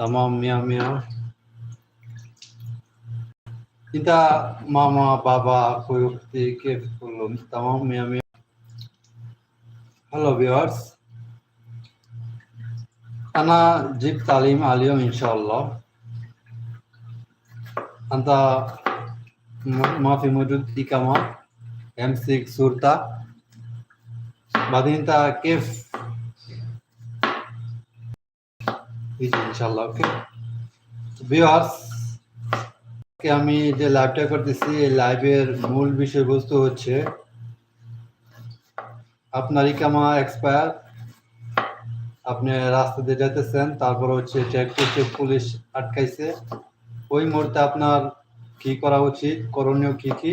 तमाम मिया मिया পিতা মামা বাবা প্রযুক্তি কে করলাম তামাম মিয়া মিয়া হ্যালো ভিওয়ার্স আনা জিব তালিম আলিয়ম ইনশাআল্লাহ আন্তা মাফি মজুদ ইকামা এম সিক সুরতা বাদিনতা কেফ ইনশাল্লাহ ওকে ভিওয়ার্স আমি যে লাইভটা করতেছি, এই লাইভের মূল বিষয়বস্তু হচ্ছে আপনার ইকামা এক্সপায়ার আপনি রাস্তা দিয়ে যেতেছেন তারপর হচ্ছে চেক করছে পুলিশ আটকাইছে। ওই মুহূর্তে আপনার কি করা উচিত, করণীয় কি কি?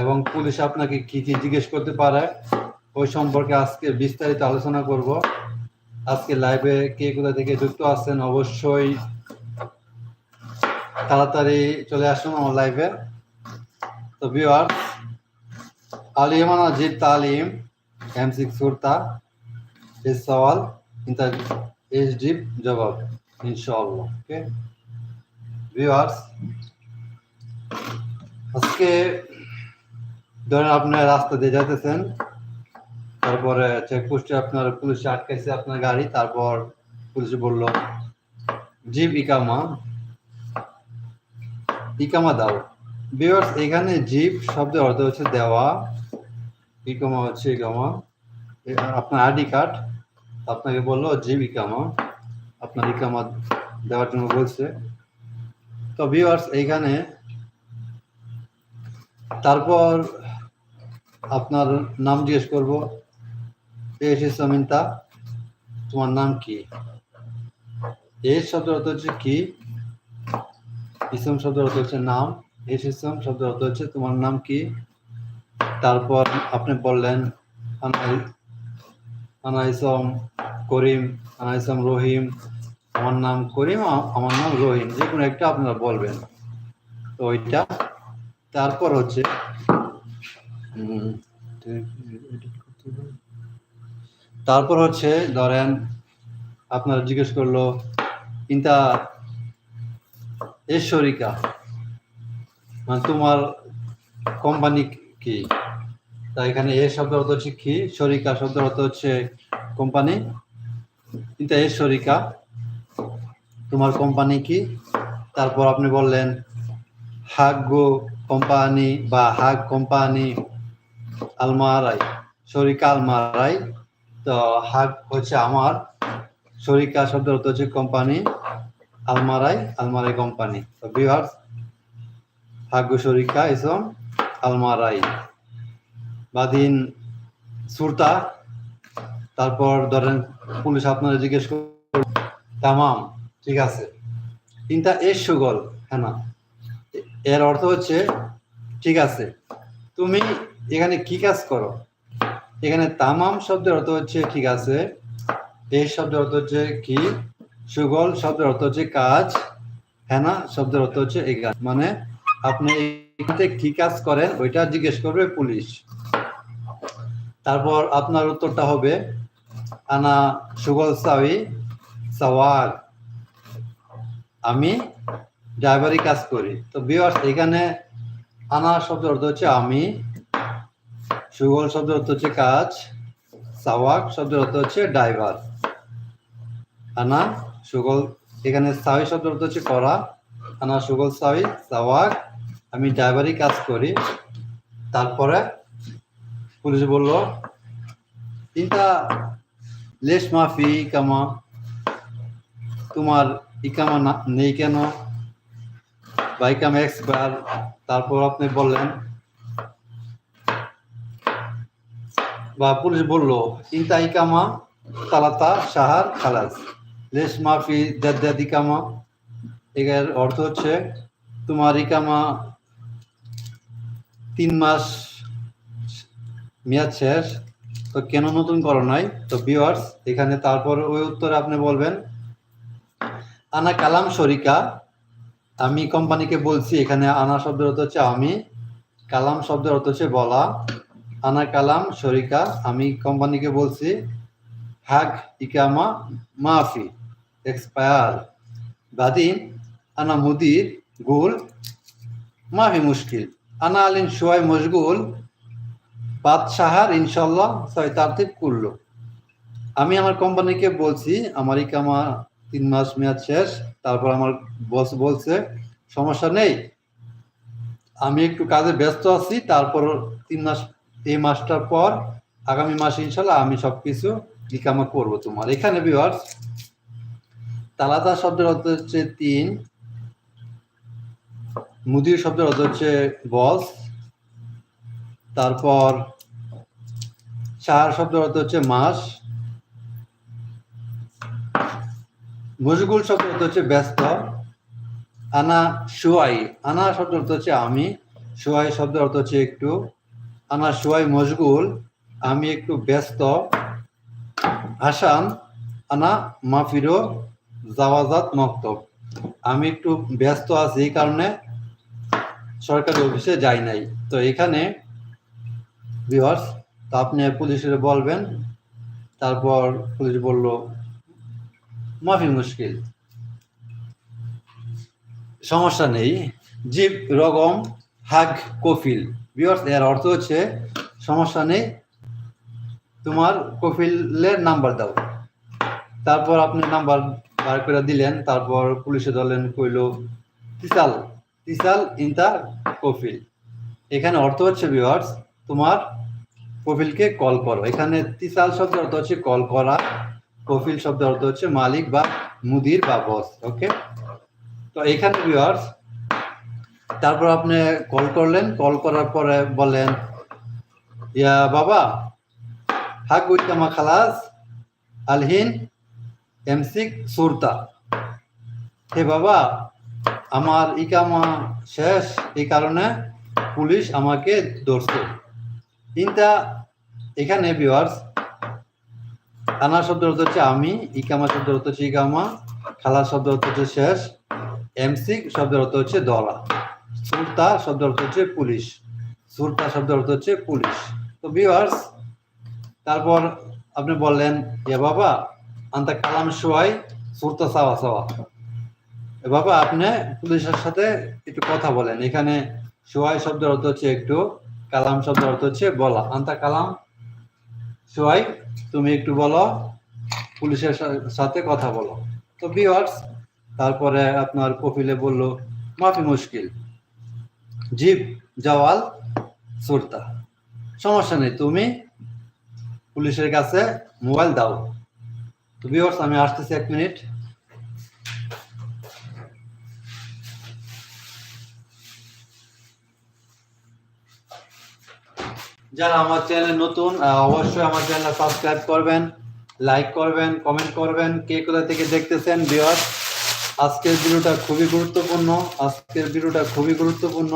এবং পুলিশ আপনাকে কি কি জিজ্ঞেস করতে পারে? ওই সম্পর্কে আজকে বিস্তারিত আলোচনা করব। আজকে লাইভে কে কোথা থেকে যুক্ত আছেন অবশ্যই তাড়াতাড়ি চলে আসুন আমার লাইভে তো ভিওয়ার্স আলিমান আজিব তালিম এম সিক্স সুরতা, এস সওয়াল, ইন্টার এস ডিপ জবাব, ইনশাআল্লাহ ওকে ভিওয়ার্স আজকে ধরেন আপনার রাস্তা দিয়ে যেতেছেন তারপরে চেকপোস্টে আপনার পুলিশে আটকাইছে আপনার গাড়ি, তারপর পুলিশে বলল জিপ ইকামা ইকামা দাও। ভিউয়ার্স এখানে জিপ শব্দের অর্থ হচ্ছে দেওয়া, ইকামা হচ্ছে ইকামা আপনার আইডি কার্ড, আপনাকে বলল জিপ ইকামা, আপনার ইকামা দেওয়ার জন্য বলছে। তো ভিউয়ার্স এইখানে তারপর আপনার নাম জিজ্ঞেস করব এসে সমিনতা, তোমার নাম কি? এই শব্দের অর্থ হচ্ছে কি? ইসম শব্দের অর্থ হচ্ছে নাম। এস ইসম শব্দের অর্থ হচ্ছে তোমার নাম কি? তারপর আপনি বললেন আনা- আনা করিম আনা ইসম রহিম। আমার নাম করিম আমার নাম রহিম। যে কোনো একটা আপনারা বলবেন। তো ওইটা। তারপর হচ্ছে তারপর হচ্ছে, ধরেন আপনারা জিজ্ঞেস করল কিন্তু এ শরিকা মানে তোমার কোম্পানি কি? তা এখানে এ শব্দ অর্থ হচ্ছে কি? শরিকা শব্দ অর্থ হচ্ছে কোম্পানি কিন্তু এ তোমার কোম্পানি কি? তারপর আপনি বললেন হাগো কোম্পানি বা হাগ কোম্পানি আলমারাই শরিকা আলমারাই। তো হাগ হচ্ছে আমার শরিকা শব্দ অর্থ হচ্ছে কোম্পানি, আলমারাই আলমারাই কোম্পানি। তো ভিউয়ার্স ভাগ্য শরিকা এসম আলমারাই। বাদিন সুরতা, তারপর ধরেন পুলিশ আপনারা জিজ্ঞেস করল তামাম, ঠিক আছে। তিনটা এর সুগল হ্যাঁ না? এর অর্থ হচ্ছে, ঠিক আছে, তুমি এখানে কি কাজ করো? এখানে তামাম শব্দের অর্থ হচ্ছে ঠিক আছে। এই শব্দের অর্থ হচ্ছে কি? সুগল শব্দের অর্থ হচ্ছে কাজ। হেনা শব্দের অর্থ হচ্ছে এই কাজ। মানে আপনি কি কাজ করেন, ওইটা জিজ্ঞেস করবে পুলিশ। তারপর আপনার উত্তরটা হবে, আনা সুগল সাউই সাওয়ার আমি ড্রাইভারি কাজ করি। তো বিয়ার্স এখানে আনা শব্দের অর্থ হচ্ছে আমি। সুগল শব্দের অর্থ হচ্ছে কাজ, সাওয়াক শব্দের অর্থ হচ্ছে ড্রাইভার। আনা সুগল, এখানে সাউই শব্দের অর্থ হচ্ছে করা। আনা সুগল সাউই সাওয়াক, আমি ড্রাইভারই কাজ করি। তারপরে পুলিশ বলল তিনটা লেশ মাফি কামা তোমার ইকামা নেই কেন? বা ইকামা এক্সপায়ার তারপর আপনি বললেন বা পুলিশ বলল ইনতা ইকামা তালাতা সাহার খালাস। লেশ মাফি দেদ ইকামা। এর অর্থ হচ্ছে, তোমার ইকামা তিন মাস মেয়াদ শেষ, তো কেন নতুন করো নাই? তো ভিউয়ার্স এখানে তারপর ওই উত্তরে আপনি বলবেন, আনা কালাম শরিকা, আমি কোম্পানিকে বলছি, এখানে আনা শব্দের অর্থ হচ্ছে আমি, কালাম শব্দের অর্থ হচ্ছে বলা। আনা কালাম, শরিকা, আমি কোম্পানিকে বলছি, হাক ইকামা, মাফি, এক্সপায়ার। বাদিন, আনা মুদির, গুল, মাফি মুশকিল। আনা আলিন সোহাই মশগুল, বাদশাহার ইনশাল্লাহ ছয় তার্থিক করল আমি আমার কোম্পানিকে বলছি, আমার ইকামা তিন মাস মেয়াদ শেষ, তারপর আমার বস বলছে, সমস্যা নেই। আমি একটু কাজে ব্যস্ত আছি তারপর তিন মাস এই মাসটার পর আগামী মাসে ইনশাল্লাহ আমি সবকিছু ইকামা করব তোমার। এখানে ভিউয়ার্স তালাতা শব্দের অর্থ হচ্ছে তিন, মুদির শব্দের অর্থ হচ্ছে বস, তারপর চার শব্দের অর্থ হচ্ছে মাস, মশগুল শব্দ অর্থ হচ্ছে ব্যস্ত, আনা, শুয়াই, আনা শব্দ অর্থ হচ্ছে আমি, শুয়াই শব্দের অর্থ হচ্ছে একটু আনা শুয়াই মশগুল, আমি একটু ব্যস্ত। আসান আনা, মাফিরো, জাওয়াজাত, মক্তব। আমি একটু ব্যস্ত আছি, এই কারণে সরকারি অফিসে যাই নাই। তো এখানে ভিউয়ার্স তো আপনি পুলিশের বলবেন, তারপর পুলিশ বলল মাফি মুশকিল। সমস্যা নেই। জীব রগম, হাগ, কফিল। ভিউয়ার্স এর অর্থ হচ্ছে, সমস্যা নেই, তোমার কফিলের নাম্বার দাও। তারপর আপনি নাম্বার বার করে দিলেন, তারপর পুলিশে ধরলেন, কইলো, তিসাল তিসাল ইনতা কফিল এখানে অর্থ হচ্ছে ভিউয়ার্স তোমার কফিলকে কল করো। এখানে তিসাল শব্দ অর্থ হচ্ছে কল করা। কফিল শব্দ অর্থ হচ্ছে, মালিক বা মুদির বা বস ওকে তো এখানে ভিউয়ার্স তারপর আপনি কল করলেন কল করার পরে বললেন, ইয়া বাবা হাক উইকামা খালাস, আলহিন এমসিক সুরতা। হে বাবা, আমার ইকামা শেষ, এই কারণে পুলিশ আমাকে ধরছে। ইনটা এখানে ভিউয়ার্স আনা শব্দ হচ্ছে আমি, ইকামা শব্দ হচ্ছে ইকামা খালা শব্দ হচ্ছে শেষ এমসিক অর্থ হচ্ছে দলা সুরতা শব্দ অর্থ হচ্ছে পুলিশ। সুরতা শব্দ অর্থ হচ্ছে পুলিশ। তো ভিউয়ার্স তারপর আপনি বললেন ইয়া বাবা, আন্তা কালাম সোয়াই সুরতা সাওয়া সাওয়া। এ বাবা, আপনি পুলিশের সাথে একটু কথা বলেন। এখানে সোয়াই শব্দের অর্থ হচ্ছে একটু, কালাম শব্দের অর্থ হচ্ছে বলা। আন্তা কালাম সোয়াই তুমি একটু বলো, পুলিশের সাথে কথা বলো। তো ভিউয়ার্স তারপরে আপনার কপিলে বলল, মাফি মুশকিল। জিপ জওয়াল, সুরতা। সমস্যা নেই, তুমি পুলিশের কাছে মোবাইল দাও। তো ভিউয়ার্স আমি আসতেছি এক মিনিট। যারা আমার চ্যানেল নতুন অবশ্যই আমার চ্যানেল সাবস্ক্রাইব করবেন, লাইক করবেন, কমেন্ট করবেন, কে কোথা থেকে দেখতেছেন ভিউয়ার্স আজকের ভিডিওটা খুবই গুরুত্বপূর্ণ, আজকের ভিডিওটা খুবই গুরুত্বপূর্ণ।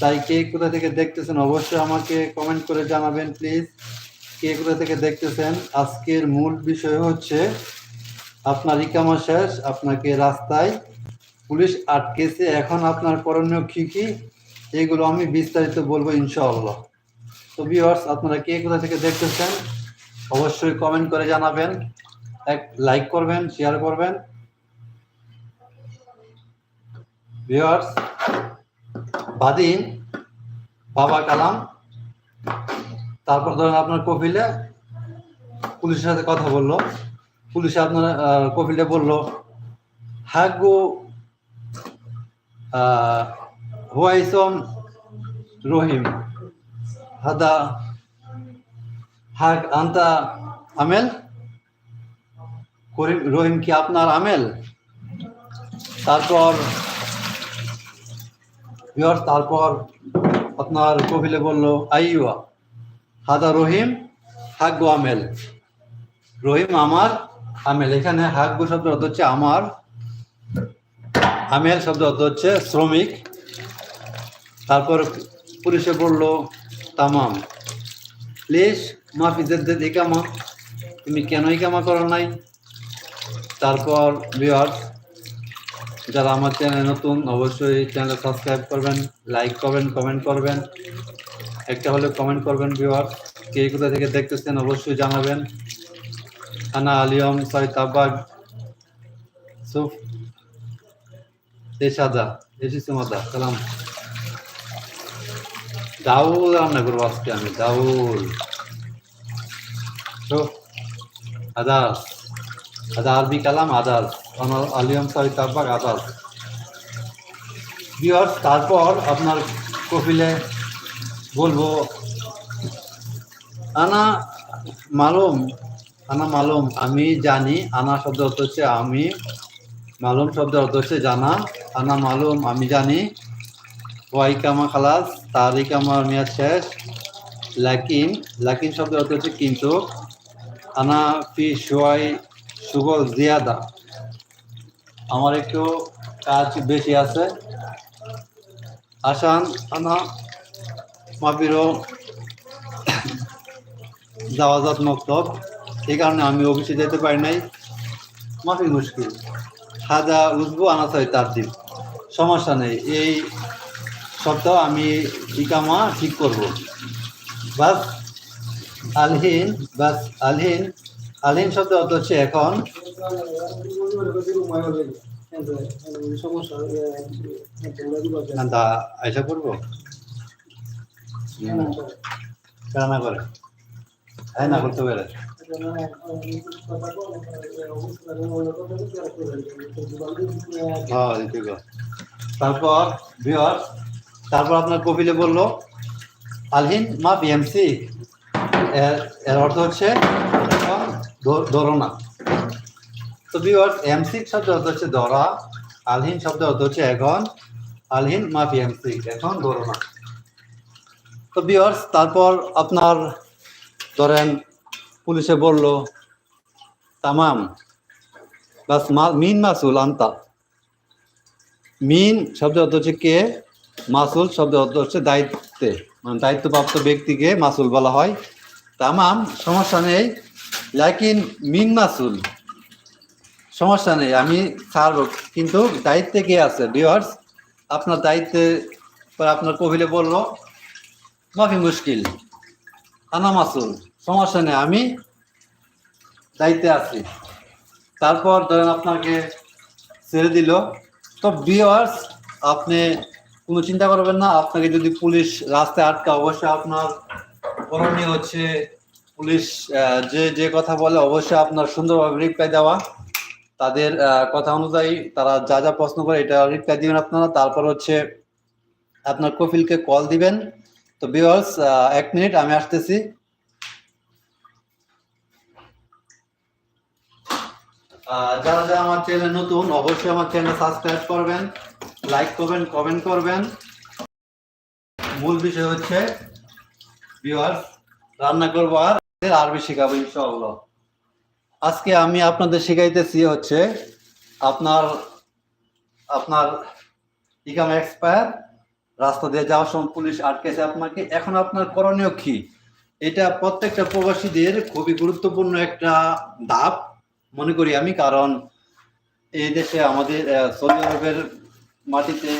তাই কে কোথা থেকে দেখতেছেন অবশ্যই আমাকে কমেন্ট করে জানাবেন প্লিজ কে কোথা থেকে দেখতেছেন? আজকের মূল বিষয় হচ্ছে, আপনার ইকামা শেষ, আপনাকে রাস্তায় পুলিশ আটকেছে। এখন আপনার করণীয় কী কী? এগুলো আমি বিস্তারিত বলব ইনশাআল্লাহ। তো ভিউয়ার্স আপনারা কে কোথা থেকে দেখতেছেন? অবশ্যই কমেন্ট করে জানাবেন। এক লাইক করবেন শেয়ার করবেন। ভিউয়ার্স বাদিন, বাবা কালাম, তারপর ধরেন আপনার কপিলে পুলিশের সাথে কথা বলল, পুলিশে আপনার কপিলে বলল হ্যাঁ গো হুয়াইসম রহিম, হাদা হাক আন্তা আমেল, করিম, রহিম কি আপনার আমেল? তারপর ভিউয়ার্স তারপর আপনার কপিলে বলল আইয়া হাদা রহিম হাগ্য আমেল। রহিম, আমার আমেল। এখানে হাগ্য শব্দ অর্থ হচ্ছে আমার আমেল শব্দ অর্থ হচ্ছে শ্রমিক। তারপর পুলিশে বলল, তামাম। প্লিজ, মাফি জেদ্দেদ ইকামা। তুমি কেন ইকামা করো নাই? তারপর ভিউয়ার্স যারা আমার চ্যানেল নতুন, অবশ্যই চ্যানেল সাবস্ক্রাইব করবেন লাইক করবেন কমেন্ট করবেন। একটা হলে কমেন্ট করবেন ভিউয়ার্স কে কোথা থেকে দেখতেছেন, অবশ্যই জানাবেন। আনা আলিয়ম আব্বাগ সুফ এস আদা এসেছি মাদা সালাম। ডাউল রান্না করব আজকে আমি ডাউল তো আদার্স, আদা আরবি কালাম, আদার্স। আলিয়াম সারি তাব্বাক আদার্স বিয়ার্স তারপর আপনার কপিলে বলব, আনা মালুম আনা মালুম, আমি জানি, আনা শব্দ অর্থ হচ্ছে আমি, মালুম শব্দ অর্থ হচ্ছে জানা, আনা মালুম, আমি জানি, ওয়াইকামা খালাস তারিকামার মেয়াদ শেষ, লাকিন লাকিন শব্দ অর্থ হচ্ছে কিন্তু, আনা ফি সোয়াই সুগল, জিয়াদা। আমার একটু কাজ বেশি আছে। আসান, আনা মাপিরও জাওয়াজাত মক্তব। এই কারণে আমি অফিসে যেতে পারি নাই। মাফি মুশকিল। হাজা উজবু, আনাসাই তার দিন সমস্যা নেই। এই সপ্তাহ আমি ইকামা ঠিক করব। বাস আলহীন, বাস আলহিন। আলহিন শব্দ অর্থ হচ্ছে এখন দা আয়সা করব রান্না করে। হ্যাঁ না করতে পারে। হ্যাঁ। তারপর বিহার তারপর আপনার কপিলে বলল আলহিন মা বিএমসি এর এর অর্থ হচ্ছে ধরো না। তো বিহার এমসি শব্দ অর্থ হচ্ছে ধরা, আলহীন শব্দ অর্থ হচ্ছে এখন, আলহিন মা বিএমসি এখন ধরো না। তো বিহার্স তারপর আপনার ধরেন পুলিশে বলল, তামাম, বাস মিন মাসুল, আন্তা। মিন শব্দ অর্থ হচ্ছে কে? মাসুল শব্দ অর্থ হচ্ছে দায়িত্বে। মানে দায়িত্বপ্রাপ্ত ব্যক্তিকে মাসুল বলা হয়। তামাম, সমস্যা নেই। লাকিন মিন মাসুল। সমস্যা নেই, আমি ছাড়ব। কিন্তু দায়িত্বে কে আছে বিয়ার্স আপনার দায়িত্বে আপনার কবিলে বলল, মাফি মুশকিল, আনা মাসুল, সমস্যা নেই, আমি দায়িত্বে আছি। তারপর ধরেন আপনাকে ছেড়ে দিল। তো বিয়ার্স আপনি কোনো চিন্তা করবেন না, আপনাকে যদি পুলিশ রাস্তায় আটকা অবশ্যই আপনার করণীয় হচ্ছে পুলিশ যে যে কথা বলে অবশ্যই আপনার সুন্দরভাবে রিপ্লাই দেওয়া। তাদের কথা অনুযায়ী তারা যা যা প্রশ্ন করে এটা রিপ্লাই দিবেন আপনারা। তারপর হচ্ছে আপনার কপিলকে কল দিবেন। তো বিয়ার্স এক মিনিট আমি আসতেছি। যারা যারা আমার চ্যানেল নতুন, অবশ্যই আমার চ্যানেল সাবস্ক্রাইব করবেন লাইক করবেন কমেন্ট করবেন। মূল বিষয় হচ্ছে ভিউয়ার্স রান্না করব আর আরবি শেখাবো ইনশাআল্লাহ। আজকে আমি আপনাদের শেখাইতেছি হচ্ছে আপনার আপনার ইকাম এক্সপায়ার, রাস্তা দিয়ে যাওয়ার সময় পুলিশ আটকেছে আপনাকে। এখন আপনার করণীয় কি? এটা প্রত্যেকটা প্রবাসীদের খুবই গুরুত্বপূর্ণ একটা ধাপ, মনে করি আমি, কারণ এই দেশে আমাদের সৌদি আরবের মাটিতে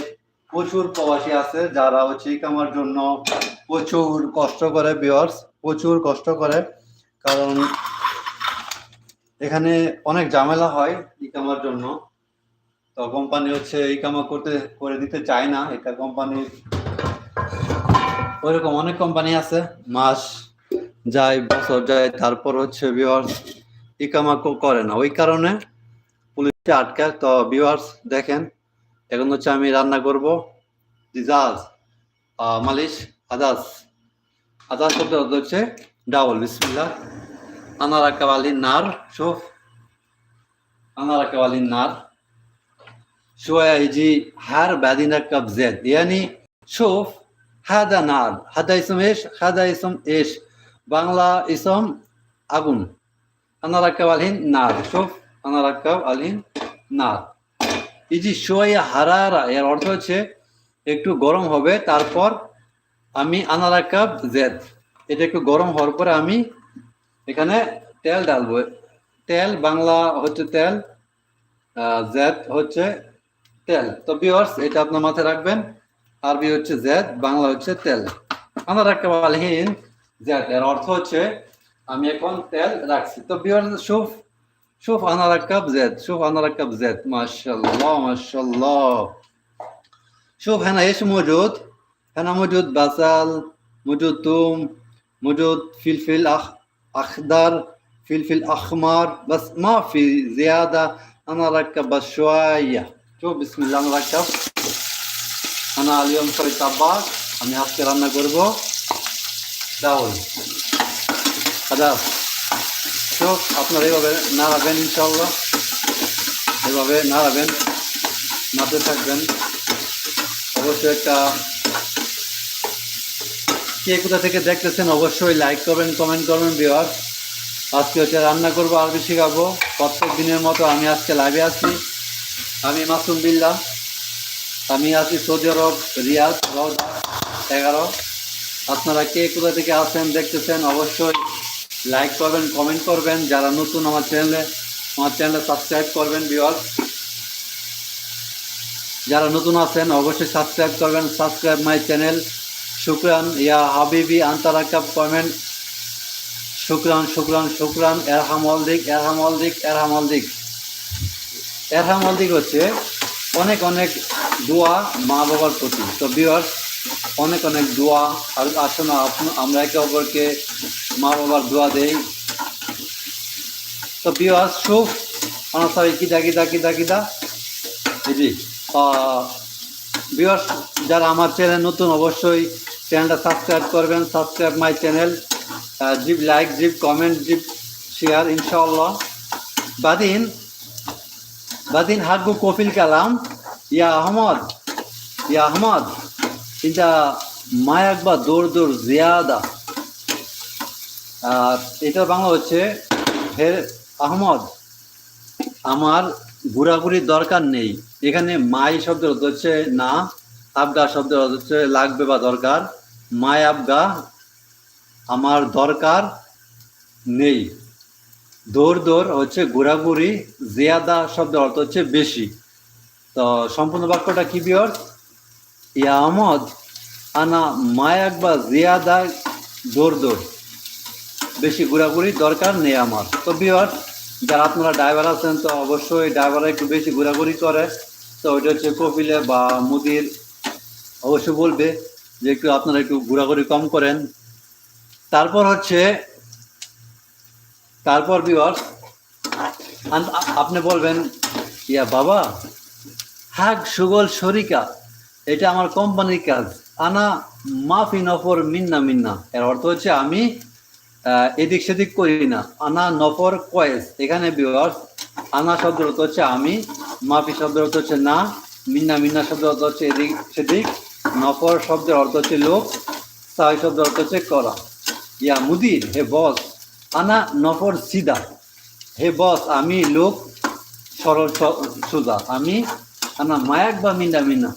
প্রচুর প্রবাসী আছে যারা হচ্ছে ইকামার জন্য প্রচুর কষ্ট করে বিয়ার্স প্রচুর কষ্ট করে, কারণ এখানে অনেক ঝামেলা হয় ইকামার জন্য। তো কোম্পানি হচ্ছে ইকামা করতে, করে দিতে চায় না, এটা কোম্পানির ওইরকম অনেক কোম্পানি আছে, মাস যায়, বছর যায়, তারপর হচ্ছে বিয়ার্স ইকামা করে না। ওই কারণে পুলিশে আটকায় তো ভিউয়ার্স দেখেন, এখন হচ্ছে আমি রান্না করব, দিজাজ মালিশ আদাস আদাস শব্দ অর্থ হচ্ছে ডাবল বিসমিল্লাহ আনা রাকাব আলীর নার শোফ আনা রাকাব আলীর নার شوية يجي حار بعدين ركب زيت يعني شوف هذا نار هذا اسم ايش هذا اسم ايش বাংলা اسم আগুন انا ركب الحين نار شوف انا ركب الحين نار ইজি শোয়া হারারা এর অর্থ হচ্ছে একটু গরম হবে তারপর আমি আনারা কাপ জেদ এটা একটু গরম হওয়ার পরে আমি এখানে তেল ডালবো তেল বাংলা হচ্ছে তেল জেদ হচ্ছে তেল তো বিয়ার্স এটা আপনার মাথায় রাখবেন আরবি হচ্ছে জেদ বাংলা হচ্ছে তেল আনারা কাপ আলহিন জেদ এর অর্থ হচ্ছে আমি এখন তেল রাখছি তো বিয়ার্স শুভ شوف انا ركب زيت شوف انا ركب زيت ما شاء الله ما شاء الله شوف هنا ايش موجود هنا موجود بصل موجود ثوم موجود فلفل أخ... اخضر فلفل احمر بس ما في زياده انا ركب بس شويه شوف بسم الله انا ركب انا اليوم شوي طباخ আমি আজকে রান্না করব ডাউল খাদাস চোখ আপনারা এইভাবে নাড়াবেন ইনশাল্লাহ এভাবে নাড়াবেন নাড়তে থাকবেন অবশ্যই একটা কে কোথা থেকে দেখতেছেন অবশ্যই লাইক করবেন কমেন্ট করবেন বিহার আজকে হচ্ছে রান্না করব আরবি শেখাবো। প্রত্যেক দিনের মতো আমি আজকে লাইভে আছি। আমি মাসুম বিল্লা আমি আছি সৌদি আরব রওদা এগারো। আপনারা কে কোথা থেকে আসেন দেখতেছেন, অবশ্যই লাইক করবেন কমেন্ট করবেন। যারা নতুন আমার চ্যানেলে আমার চ্যানেলে সাবস্ক্রাইব করবেন বিওয়াল যারা নতুন আছেন, অবশ্যই সাবস্ক্রাইব করবেন। সাবস্ক্রাইব মাই চ্যানেল শুক্রান ইয়া হাবিবি আন্তারাকাব কমেন্ট শুক্রান শুক্রান শুক্রান এরহাম অলদিক এরহাম অলদিক এরহাম অলদিক। এরহাম অলদিক হচ্ছে অনেক অনেক দোয়া মা বাবার প্রতি। তো বিয়ার্স অনেক অনেক দোয়া। আর আসুন আমরা একে অপরকে মা বাবার দোয়া দেই। তো বিয়ার্স আমার সবাই কিদা কিদা কিদা কিদা? জি বিয়ার্স যারা আমার চ্যানেল নতুন, অবশ্যই চ্যানেলটা সাবস্ক্রাইব করবেন সাবস্ক্রাইব মাই চ্যানেল জিপ লাইক জিপ কমেন্ট জিপ শেয়ার ইনশাল্লাহ বাদিন বাদিন হাগু কফিল কালাম, ইয়া আহমদ ইয়া আহমদ এটা মায়াক বা দৌড় দৌড় জিয়াদা। আর এটা বাংলা হচ্ছে হে আহমদ, আমার ঘোরাঘুরির দরকার নেই। এখানে মাই শব্দ হচ্ছে না। আবগা শব্দের অর্থ হচ্ছে লাগবে বা দরকার, মায় আবগা, আমার দরকার নেই। দৌড় দৌড় হচ্ছে ঘোরাঘুরি, জিয়াদা শব্দের অর্থ হচ্ছে বেশি। তো সম্পূর্ণ বাক্যটা কি বিয়র ইয়া আহমদ, আনা মায়াক বা জিয়াদা, দৌড় দৌড়। বেশি ঘোরাঘুরি দরকার নেই আমার। তো বিয়র যারা আপনারা ড্রাইভার আছেন তো অবশ্যই ড্রাইভাররা একটু বেশি ঘোরাঘুরি করে। তো ওইটা হচ্ছে কপিলে বা মুদির অবশ্যই বলবে যে একটু আপনারা একটু ঘোরাঘুরি কম করেন। তারপর হচ্ছে, তারপর বিওয়ার্স আপনি বলবেন, ইয়া বাবা হাক সুগল শরিকা, এটা আমার কোম্পানির কাজ। আনা মাফি নফর মিন্না মিন্না। এর অর্থ হচ্ছে আমি এদিক সেদিক করি না। আনা নফর কয়েস। এখানে বিওয়ার্স আনা শব্দ হচ্ছে আমি, মাফি শব্দ হচ্ছে না, মিন্না মিন্না শব্দ হচ্ছে এদিক সেদিক। নফর শব্দের অর্থ হচ্ছে লোক সাই শব্দের অর্থ হচ্ছে করা। ইয়া মুদির হে বস আনা নফর সিদা। হে বস আমি লোক সরল সুদা। আমি আনা মায়াক বা মিন্না মিন্না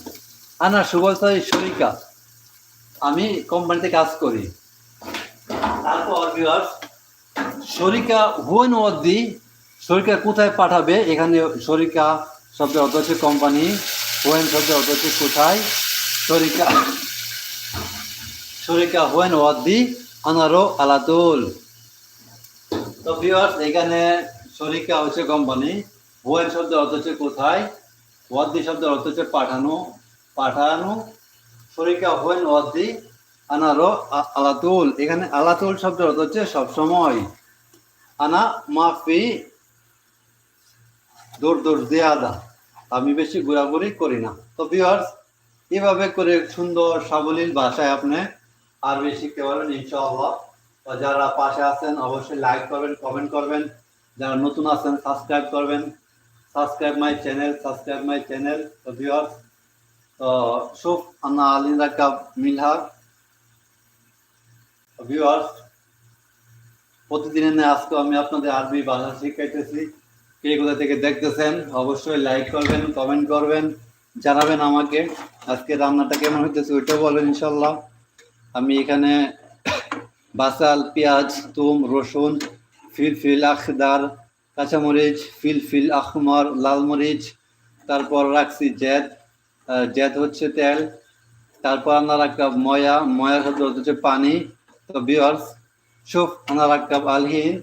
আনা সুবলসাই শরিকা। আমি কোম্পানিতে কাজ করি। তারপর viewers, শরিকা হুয়েন অদ্দি শরিকা কোথায় পাঠাবে? এখানে শরিকা শব্দের অর্থ হচ্ছে কোম্পানি হুয়েন শব্দের অর্থ হচ্ছে কোথায়? শরিকা শরিকা হুয়েন অদ্দি আনারো আলাতুল তো ভিউয়ার্স এখানে শরিকা হচ্ছে কোম্পানি হুয়েন শব্দের অর্থ হচ্ছে কোথায়? ওয়াদ্দি শব্দের অর্থ হচ্ছে পাঠানো। পাঠানো। শরিকা হুয়েন ওয়াদ্দি আনারো আলাতুল এখানে আলাতুল শব্দের অর্থ হচ্ছে সবসময়। আনা মাফি দৌড় দৌড় জিয়াদা। আমি বেশি ঘোরাঘুরি করি না। তো ভিউয়ার্স এভাবে করে সুন্দর সাবলীল ভাষায় আপনি আরবি শিখতে পারবেন, ইনশাআল্লাহ। তো যারা পাশে আছেন, অবশ্যই লাইক করবেন কমেন্ট করবেন। যারা নতুন আছেন সাবস্ক্রাইব করবেন। Subscribe my channel subscribe my channel তো ভিউয়ার্স তো শুভ আন্না আলিন রাকাব মিলহার। ভিউয়ার্স প্রতিদিনের ন্যায় আজকে আমি আপনাদের আরবি ভাষা শিখাইতেছি। কে কোথা থেকে দেখতেছেন, অবশ্যই লাইক করবেন কমেন্ট করবেন। জানাবেন আমাকে। আজকে রান্নাটা কেমন হইতেছে ওইটাও বলবেন ইনশাল্লাহ আমি এখানে বাসাল, পেঁয়াজ, তুম, রসুন, ফিলফিল, আখদার, কাঁচামরিচ, ফিলফিল, আখমার লাল মরিচ তারপর রাখছি জেদ। জ্যাদ হচ্ছে তেল। তারপর আমরা রাখলাম ময়া। ময়া শব্দ হচ্ছে পানি। তো বিয়ার্স শুভ আমরা রাখলাম আলহিন